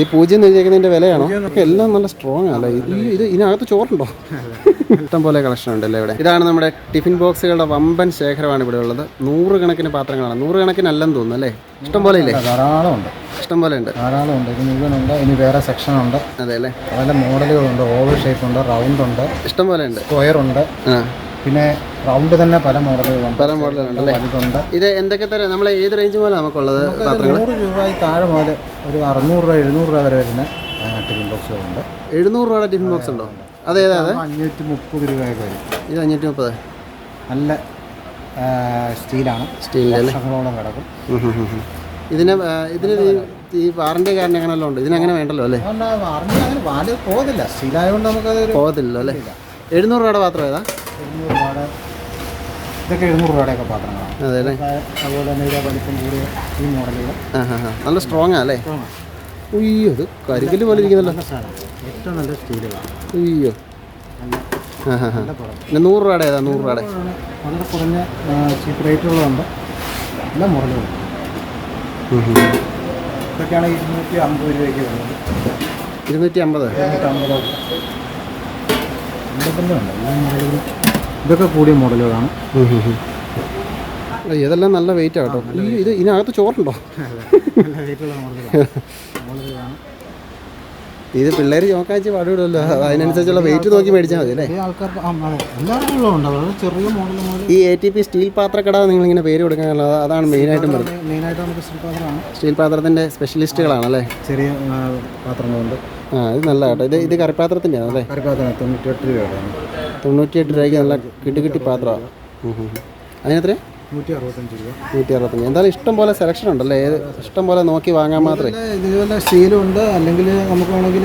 ഈ പൂജ്യം എന്ന് എഴുതിയേക്കുന്നതിന്റെ വിലയാണോ? എല്ലാം നല്ല സ്ട്രോങ് അല്ലേ? ഇത് ഇത് ഇതിനകത്ത് ചോറുണ്ടോ? ഇഷ്ടം പോലെ കളക്ഷൻ ഉണ്ടല്ലേ ഇവിടെ? ഇതാണ് നമ്മുടെ ടിഫിൻ ബോക്സുകളുടെ വമ്പൻ ശേഖരമാണ് ഇവിടെ ഉള്ളത്. നൂറുകണക്കിന് പാത്രങ്ങളാണ്. നൂറുകണക്കിനല്ലെന്ന് തോന്നുന്നു അല്ലേ? ഇഷ്ടം പോലെ ഇല്ലേ? ധാരാളം ഉണ്ട്. ഇഷ്ടം പോലെ ഉണ്ട്. ധാരാളം ഉണ്ട്. ഇത് മുഴുവനുണ്ട് ഇനി വേറെ സെക്ഷൻ ഉണ്ട്. അതെ അല്ലേ? പല മോഡലുകളുണ്ട് ഓവൽ ഷേപ്പ് ഉണ്ട്. റൗണ്ട് ഉണ്ട്. ഇഷ്ടം പോലെ ഉണ്ട്. സ്ക്വയർ ഉണ്ട്. പിന്നെ റൗണ്ട് തന്നെ പല മോഡലുകളുണ്ട് പല മോഡലുകളുണ്ട് അല്ലേ? വലുതുണ്ട് ഇത് എന്തൊക്കെ തരം? നമ്മൾ ഏത് റേഞ്ച് പോലെ നമുക്കുള്ളത് നൂറ് രൂപ താഴെ മുതൽ ഒരു അറുന്നൂറ് രൂപ എഴുന്നൂറ് രൂപ വരെ വരുന്ന ടിഫിൻ ബോക്സുകളുണ്ട് എഴുന്നൂറ് രൂപയുടെ ടിഫിൻ ബോക്സ് ഉണ്ടോ? അതേതാ അത് അഞ്ഞൂറ്റി മുപ്പത് രൂപയൊക്കെ വരും. ഇത് അഞ്ഞൂറ്റി മുപ്പത് നല്ല സ്റ്റീലാണ്. സ്റ്റീലോളം കിടക്കും. ഇതിന് ഇതിന് ഈ- വാറണ്ടി കാരണം അങ്ങനെയല്ലോ ഉണ്ട്. ഇതിനങ്ങനെ വേണ്ടല്ലോ അല്ലേ? അറിഞ്ഞ അങ്ങനെ വാൽ പോകുന്നില്ല സ്റ്റീലായതുകൊണ്ട് നമുക്കത് പോകത്തില്ലല്ലോ അല്ലേ? എഴുന്നൂറ് രൂപയുടെ പാത്രം ഏതാ? എഴുന്നൂറ് രൂപയുടെ ഇതൊക്കെ എഴുന്നൂറ് രൂപയുടെയൊക്കെ പാത്രങ്ങളാണ്. അതെ അതുപോലെ തന്നെ വലിപ്പം കൂടിയ ഈ മോഡലുകൾ. നല്ല സ്ട്രോങ് അല്ലേ ഉയ്യോ ഇത് കരികൽ പോലെ ഇരിക്കുന്നല്ലോ ഏറ്റവും നല്ല സ്റ്റീലുകളാണ്. ഉയ്യോ പിന്നെ നൂറ് രൂപയുടെ ഏതാ? നൂറ് രൂപയുടെ? വളരെ കുറഞ്ഞ ചീപ്പ് റേറ്റുകളുണ്ട് എല്ലാ മോഡലുകളും. ഇതൊക്കെയാണ് ഇരുന്നൂറ്റി അമ്പത് രൂപയ്ക്ക് വരുന്നത്. ഇരുന്നൂറ്റി അമ്പത് ഇരുന്നൂറ്റി അമ്പത് ഉണ്ട് എല്ലാ മോഡലുകളും ഇതൊക്കെ കൂടിയ മോഡലുകളാണ്. ഇതെല്ലാം നല്ല വെയിറ്റ് ആട്ടോ ഇത് ഇതിനകത്ത് ചോറുണ്ടോ? ഇത് പിള്ളേർ ചോക്കാഴ്ച പാടുവിടുമല്ലോ അതിനനുസരിച്ചുള്ള വെയിറ്റ് നോക്കി മേടിച്ചാൽ മതി അല്ലേ? ഈ എ ടി പി സ്റ്റീൽ പാത്രക്കട നിങ്ങളിങ്ങനെ പേര് കൊടുക്കാനുള്ള അതാണ് മെയിനായിട്ടും നമുക്ക് സ്റ്റിൽ പാത്രത്തിന്റെ സ്പെഷ്യലിസ്റ്റുകളാണല്ലേ ചെറിയ പാത്രങ്ങളുണ്ട്. ആ ഇത് നല്ല കേട്ടോ. ഇത് ഇത് കറിപ്പാത്രത്തിന്റെയാണ് അല്ലേ? കറിപ്പാത്രം തൊണ്ണൂറ്റെട്ട് രൂപയാണ്. തൊണ്ണൂറ്റിയെട്ട് രൂപയ്ക്ക് നല്ല കിട്ടി കിട്ടി പാത്രമാണ് അതിനെത്ര നൂറ്റി അറുപത്തഞ്ച് രൂപ. നൂറ്റി അറുപത്തഞ്ച് എന്തായാലും ഇഷ്ടം പോലെ സെലക്ഷൻ ഉണ്ടല്ലേ? ഏത് ഇഷ്ടം പോലെ നോക്കി വാങ്ങാൻ മാത്രമേ. ഇതുപോലെ- സ്റ്റീലും സ്റ്റീലുണ്ട് അല്ലെങ്കിൽ നമുക്ക് വേണമെങ്കിൽ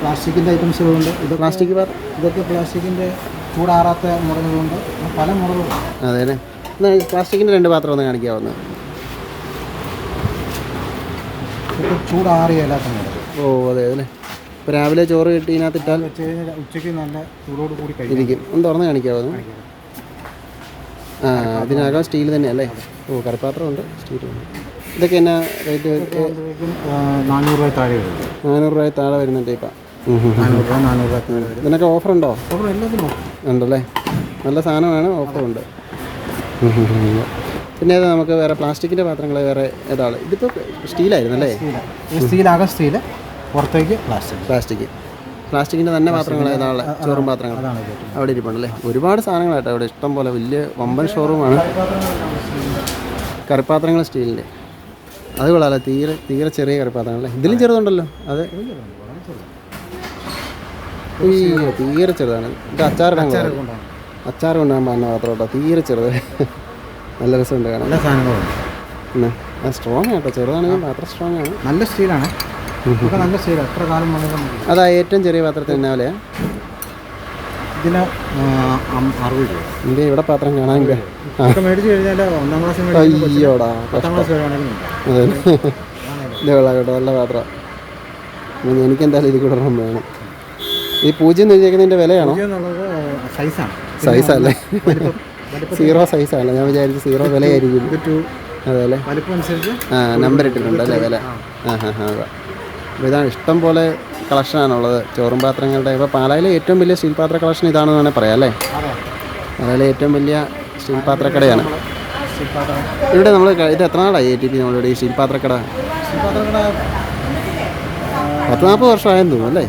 പ്ലാസ്റ്റിക്കിന്റെ ഐറ്റംസുകളുണ്ട് ഇത് പ്ലാസ്റ്റിക് പാത്രം? ഇതൊക്കെ പ്ലാസ്റ്റിക്കിന്റെ ചൂടാറാത്ത മോഡലുകളുണ്ട് പല മോഡലുകളുണ്ട് അതെ അല്ലേ? എന്നാൽ പ്ലാസ്റ്റിക്കിന്റെ രണ്ട് പാത്രം ഒന്ന് കാണിക്കാവുന്ന. ചൂടാറിയല്ലാത്ത ഓ അതെ അല്ലേ? രാവിലെ ചോറ് കിട്ടി ഇതിനകത്ത് ഇട്ടാൽ വെച്ച് കഴിഞ്ഞാൽ ഉച്ചയ്ക്ക് നല്ല ചൂടോട് കൂടി കഴിക്കും ഇരിക്കും. ഒന്ന് തുറന്ന് കാണിക്കാവുന്നു ആ അതിനകം സ്റ്റീൽ തന്നെയല്ലേ ഓ കറിപ്പാത്രമുണ്ട് സ്റ്റീലുണ്ട് ഇതൊക്കെ എന്നാ റേറ്റ് നാനൂറ് രൂപ താഴെ വരും. നാനൂറ് രൂപ താഴെ വരുന്ന ടൈപ്പാണ് നാനൂറ് രൂപ നാനൂറ് രൂപ താഴെ വരും. ഇതിനൊക്കെ ഓഫർ ഉണ്ടോ? ഓഫർ എല്ലാത്തിനും ഉണ്ടല്ലേ? നല്ല സാധനമാണ് ഓഫറുണ്ട് പിന്നെ ഏതാ നമുക്ക് വേറെ പ്ലാസ്റ്റിക്കിന്റെ പാത്രങ്ങൾ വേറെ ഏതാണ് ഇതിപ്പോൾ സ്റ്റീലായിരുന്നല്ലേ? അല്ലേ സ്റ്റീലാകാം സ്റ്റീൽ. പുറത്തേക്ക്? പ്ലാസ്റ്റിക്. പ്ലാസ്റ്റിക്. പ്ലാസ്റ്റിക്കിന്റെ തന്നെ പാത്രങ്ങൾ ഏതാണ് ഷോറൂം പാത്രങ്ങൾ അവിടെ ഇരിപ്പുണ്ടല്ലേ ഒരുപാട് സാധനങ്ങളായിട്ട് അവിടെ ഇഷ്ടം പോലെ വലിയ വമ്പൻ ഷോറൂമാണ്. കറിപ്പാത്രങ്ങൾ സ്റ്റീലിന്റെ അത് കൊള്ളാമല്ലോ തീരെ തീരെ ചെറിയ കറിപ്പാത്രങ്ങളല്ലേ ഇതിലും ചെറുതുണ്ടല്ലോ. അത് അയ്യോ തീരെ ചെറുതാണ്. ഇത് അച്ചാറിടാൻ. അച്ചാർ കൊണ്ടുപോകാൻ പറഞ്ഞ പാത്രം കേട്ടോ. തീരെ ചെറുത്. നല്ല രസമുണ്ട് കാണാൻ. നല്ല സാധനങ്ങളുണ്ട്. സ്ട്രോങ് ആട്ടോ ചെറുതാണെങ്കിൽ പാത്രം സ്ട്രോങ് ആണ്. നല്ല സ്റ്റീലാണ്. ഒക്കെ നല്ല സ്റ്റീലാണ് എത്ര കാലം വേണമെങ്കിലും. അതാ ഏറ്റവും ചെറിയ പാത്രത്തിന് എന്നാ വിലയാ? ഇതിന് അറുപത് രൂപ. എന്റെ ഇവിടെ പാത്രം കാണാൻ ഒക്കെ മേടിച്ച് കഴിഞ്ഞാൽ ഒന്നാം ക്ലാസ് മേടിച്ച് അയ്യോടാ പത്താം ക്ലാസ് വേണമെങ്കിലും ഉണ്ട്. അതെ. ഇത് കൊള്ളാം കേട്ടോ നല്ല പാത്രം. ഇനി എനിക്ക് എന്തായാലും ഇത് കൂടെ വേണം. ഈ പൂജ്യം എന്ന് വിചാരിക്കുന്നതിന്റെ വിലയാണോ? എന്നുള്ളത് സൈസാണ് സൈസല്ലേ സീറോ സൈസാണ് ഞാൻ വിചാരിച്ചു സീറോ വിലയായിരിക്കും. ഇത് ടു അതെ അല്ലേ? വലിപ്പം അനുസരിച്ച് ആ നമ്പർ ഇട്ടിട്ടുണ്ട് അല്ലേ വില? ആ. ഹാ ഹാ ഇതാണ് ഇഷ്ടം പോലെ കളക്ഷനാണുള്ളത്. ചോറും പാത്രങ്ങളുടെ ഇപ്പോൾ പാലായിലെ ഏറ്റവും വലിയ സ്റ്റീൽ പാത്ര കളക്ഷൻ ഇതാണെന്ന് വേണേൽ പറയാം അല്ലേ? പാലായിലെ ഏറ്റവും വലിയ സ്റ്റീൽ പാത്രക്കടയാണ്. ഇവിടെ നമ്മൾ ഇത് എത്ര നാളായി എ ടി പി നമ്മളിവിടെ ഈ സ്റ്റീൽ പാത്രക്കട? പത്ത് നാൽപ്പത് വർഷമായെന്ന് തോന്നുന്നു അല്ലേ?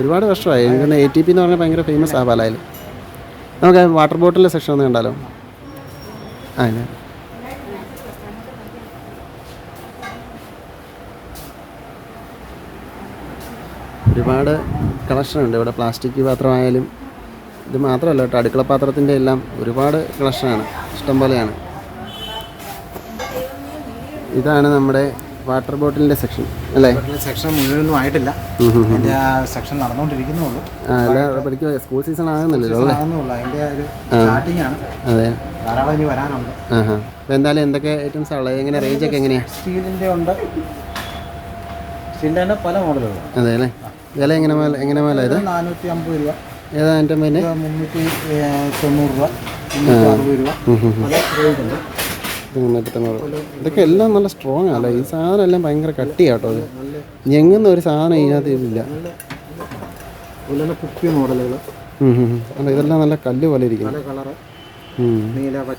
ഒരുപാട് വർഷമായി. എനിക്ക് എ ടി പി എന്ന് പറഞ്ഞാൽ ഭയങ്കര ഫേമസ് ആ പാലായിൽ. നമുക്ക് വാട്ടർ ബോട്ടിലിന്റെ സെക്ഷൻ ഒന്ന് കണ്ടാലോ? ആ ഒരുപാട് കളക്ഷൻ ഉണ്ട്. ഇവിടെ പ്ലാസ്റ്റിക് പാത്രമായാലും ഇത് മാത്രമല്ല കേട്ടോ അടുക്കള പാത്രത്തിന്റെ എല്ലാം ഒരുപാട് കളക്ഷനാണ് ഇഷ്ടം പോലെയാണ്. ഇതാണ് നമ്മുടെ വാട്ടർ ബോട്ടിലിന്റെ സെക്ഷൻ അല്ലേ? സെക്ഷൻ മുഴുവനൊന്നും ആയിട്ടില്ല. ആ സെക്ഷൻ നടന്നുകൊണ്ടിരിക്കുന്നുള്ളൂ പഠിക്കുക സ്കൂൾ സീസൺ ആകുന്നില്ലല്ലോ അതിന്റെ ഒരു സ്റ്റാർട്ടിംഗ് ആണ്. അതെ. ധാരാളം ഇനി വരാനുണ്ട്. എന്തായാലും എന്തൊക്കെ ഐറ്റംസ് ഉള്ളത്? എങ്ങനെ റേഞ്ച് ഒക്കെ എങ്ങനെയാണ് സ്റ്റീലിന്റെ ഉണ്ട്. സ്റ്റീലിന്റെ തന്നെ പല മോഡലുകളും അതെ അല്ലേ? വില എങ്ങനെ മേല എങ്ങനെ മേല ഇത് നാനൂറ്റി അമ്പത് രൂപ. ഏതാ എന്റെ മേലെ? മുന്നൂറ്റി തൊണ്ണൂറ് രൂപ. അറുപത് മുന്നൂറ്റി തൊണ്ണൂറ് ഇതൊക്കെ എല്ലാം നല്ല സ്ട്രോങ് അല്ലേ? ഈ സാധനം എല്ലാം ഭയങ്കര കട്ടിയാട്ടോ അത് ഞെങ്ങുന്ന ഒരു സാധനം ഇതിനകത്ത് ഇല്ല. കുപ്പി മോഡലുകൾ. അല്ല ഇതെല്ലാം നല്ല കല്ല് പോലെ ഇരിക്കുന്നു.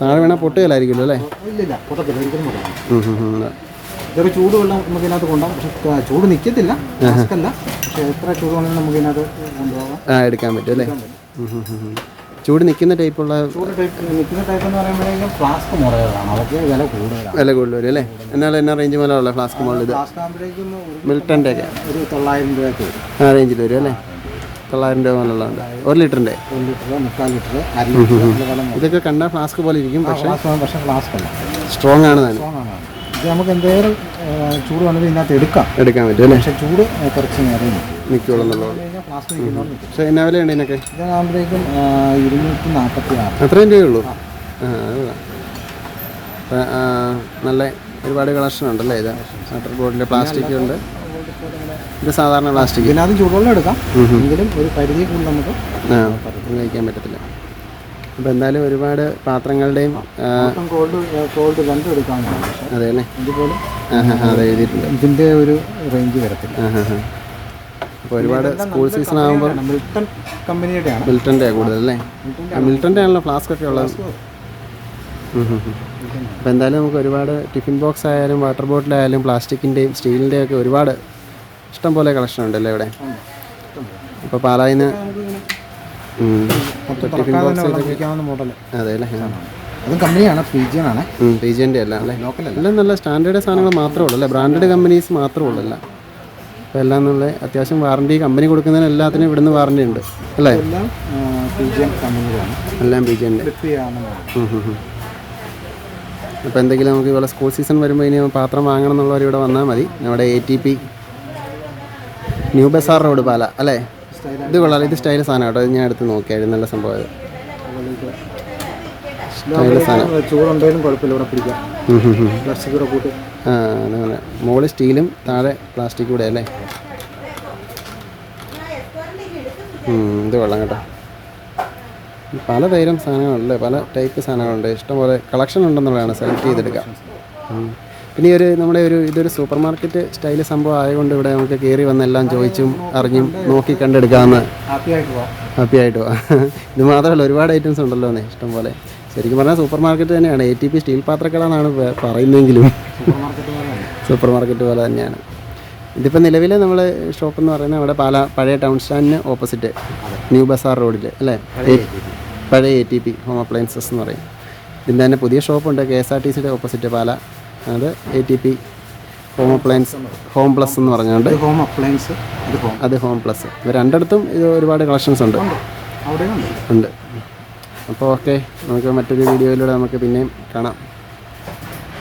താഴെ വേണേൽ പൊട്ടുകയില്ലായിരിക്കുമല്ലോ അല്ലേ? ഇല്ലില്ല ചൂടുവെള്ളം നമുക്ക് ഇതിനകത്ത് കൊണ്ടുപോകാം പക്ഷെ ചൂട് നിൽക്കത്തില്ല അല്ല പക്ഷെ എത്ര ചൂട് വേണമെങ്കിലും നമുക്ക് ഇതിനകത്ത് കൊണ്ടുപോകാം. ആ എടുക്കാൻ പറ്റും അല്ലേ. ചൂട് നിൽക്കുന്ന ടൈപ്പുള്ള ചൂട് ടൈപ്പ് നിൽക്കുന്ന ടൈപ്പ് എന്ന് പറയുമ്പോഴേക്കും ഫ്ലാസ്ക് മോഡലുകളാണ് അതൊക്കെ വില കൂടുതലാണ്. വില കൂടുതൽ വരും അല്ലേ? എന്നാൽ എന്നാ റേഞ്ച് മുതലുള്ള ഫ്ലാസ്ക് മുകളിൽ ഇത്? മിൽട്ടന്റെ ഒക്കെ. ഒരു തൊള്ളായിരം രൂപയ്ക്ക് വരും. ആ റേഞ്ചിൽ വരും അല്ലേ? തൊള്ളായിരം രൂപ മുതലുള്ളതുണ്ട് ഒരു ലിറ്ററിന്റെ ഒരു ലിറ്റർ മുക്കാൽ ലിറ്റർ ഇതൊക്കെ കണ്ടാൽ ഫ്ലാസ്ക് പോലെ ഇരിക്കും പക്ഷേ പക്ഷേ ഫ്ലാസ്ക് അല്ല. സ്ട്രോങ് ആണ് താനും. ഇത് നമുക്ക് എന്തെങ്കിലും ചൂട് വന്നത് ഇതിനകത്ത് എടുക്കാം. എടുക്കാൻ പറ്റും അല്ലേ? പക്ഷെ ചൂട് കുറച്ച് നേരം നിൽക്കും. നിൽക്കുള്ളൂ എന്നുള്ളത്. കഴിഞ്ഞാൽ ഫ്ലാസ്ക് നിൽക്കുന്നവർ പക്ഷേ എന്നാ വിലയുണ്ട് ഇതിനൊക്കെ? ഇതാകുമ്പോഴേക്കും ഇരുന്നൂറ്റി നാൽപ്പത്തി ആറ് അത്രയും രൂപയുള്ളൂ? നല്ല ഒരുപാട് കളക്ഷൻ ഉണ്ടല്ലേ ഇത്? വാട്ടർ ബോർഡിലെ പ്ലാസ്റ്റിക് ഉണ്ട്. ഇത് സാധാരണ പ്ലാസ്റ്റിക് ഇതിനകത്ത് ചൂടുവെള്ളം എടുക്കാം. എങ്കിലും ഒരു പരിധി കൂടുതൽ നമുക്ക് ഉപയോഗിക്കാൻ പറ്റത്തില്ല. അപ്പോൾ എന്തായാലും ഒരുപാട് പാത്രങ്ങളുടെയും അതെ അല്ലേ അതെ എഴുതിയിട്ടുണ്ട്. ഇതിന്റെ ഒരു റേഞ്ച് വരത്തില്ല. അപ്പോൾ ഒരുപാട് സ്കൂൾ സീസൺ ആകുമ്പോൾ മിൽട്ടൺ കമ്പനിയുടെയാണ്. മിൽട്ടന്റെ കൂടുതൽ അല്ലേ മിൽട്ടന്റെ ആണല്ലോ ഫ്ലാസ്ക് ഒക്കെ ഉള്ളത്. അപ്പോൾ എന്തായാലും നമുക്ക് ഒരുപാട് ടിഫിൻ ബോക്സ് ആയാലും വാട്ടർ ബോട്ടിലായാലും പ്ലാസ്റ്റിക്കിന്റെയും സ്റ്റീലിന്റെയും ഒക്കെ ഒരുപാട് ഇഷ്ടം പോലെ കളക്ഷൻ ഉണ്ടല്ലേ ഇവിടെ? അപ്പോൾ പാലായിൽ നിന്ന് ടിഫിൻ ബോക്സ് ഉപയോഗിക്കാവുന്ന മോഡൽ അതെ അല്ലേ അതും കമ്പനിയാണ് അല്ല അല്ലേ? എല്ലാം നല്ല സ്റ്റാൻഡേർഡ് സാധനങ്ങൾ മാത്രമേ ഉള്ളൂ അല്ലേ? ബ്രാൻഡഡ് കമ്പനീസ് മാത്രമേ ഉള്ളൂ എല്ലാം അപ്പോൾ എല്ലാം നല്ല അത്യാവശ്യം വാറണ്ടി കമ്പനി കൊടുക്കുന്നതിന് എല്ലാത്തിനും ഇവിടുന്ന് വാറണ്ടി ഉണ്ട് അല്ലേ? എല്ലാം പി ജി ഉണ്ട് അപ്പോൾ എന്തെങ്കിലും നമുക്ക് ഇവിടെ സ്കൂൾ സീസൺ വരുമ്പോൾ ഇനി പാത്രം വാങ്ങണം എന്നുള്ളവർ ഇവിടെ വന്നാൽ മതി. നമ്മുടെ A T P new bazaar road Pala അല്ലേ? ഇത് കൊള്ളാം ഇത് സ്റ്റൈൽ സാധനം കേട്ടോ. ഇത് ഞാൻ എടുത്ത് നോക്കിയായിരുന്നു. നല്ല സംഭവം മുകളിൽ സ്റ്റീലും താഴെ പ്ലാസ്റ്റിക് കൂടെ അല്ലേ? ഇത് കൊള്ളാം കേട്ടോ. പല തരം സാധനങ്ങളുണ്ട് പല ടൈപ്പ് സാധനങ്ങളുണ്ട്. ഇഷ്ടംപോലെ കളക്ഷൻ ഉണ്ടെന്നുള്ളതാണ് സെലക്ട് ചെയ്തെടുക്കാം. പിന്നെ ഒരു നമ്മുടെ ഒരു ഇതൊരു സൂപ്പർ മാർക്കറ്റ് സ്റ്റൈൽ സംഭവം ആയതുകൊണ്ട് ഇവിടെ നമുക്ക് കയറി വന്നെല്ലാം ചോദിച്ചും അറിഞ്ഞും നോക്കി കണ്ടെടുക്കാമെന്ന് ഹാപ്പി ആയിട്ട് പോവാം ഹാപ്പി ആയിട്ട് പോവാം ഇത് മാത്രമല്ല ഒരുപാട് ഐറ്റംസ് ഉണ്ടല്ലോ എന്നേ ഇഷ്ടം പോലെ. ശരിക്കും പറഞ്ഞാൽ സൂപ്പർ മാർക്കറ്റ് തന്നെയാണ്. എ ടി പി സ്റ്റീൽ പാത്രക്കളാണ് പറയുന്നതെങ്കിലും. സൂപ്പർ മാർക്കറ്റ് സൂപ്പർ മാർക്കറ്റ് പോലെ തന്നെയാണ്. ഇതിപ്പോൾ നിലവിൽ നമ്മൾ ഷോപ്പ് എന്ന് പറയുന്നത് നമ്മുടെ പാല പഴയ ടൗൺ സ്റ്റാൻഡിന് ഓപ്പോസിറ്റ് ന്യൂ ബസാർ റോഡിൽ അല്ലേ? പഴയ A T P home appliances എന്ന് പറയും. ഇതിന്റെ തന്നെ പുതിയ ഷോപ്പുണ്ട് കെ എസ് ആർ ടി സിയുടെ ഓപ്പോസിറ്റ് പാല. അത് A T P home appliance home plus എന്ന് പറഞ്ഞുകൊണ്ട് ഹോം അപ്ലയൻസ് അത് ഹോം പ്ലസ് ഇവ രണ്ടിടത്തും ഇത് ഒരുപാട് കളക്ഷൻസ് ഉണ്ട്. ഉണ്ട്. അപ്പോൾ ഓക്കെ നമുക്ക് മറ്റൊരു വീഡിയോയിലൂടെ നമുക്ക് പിന്നെയും കാണാം.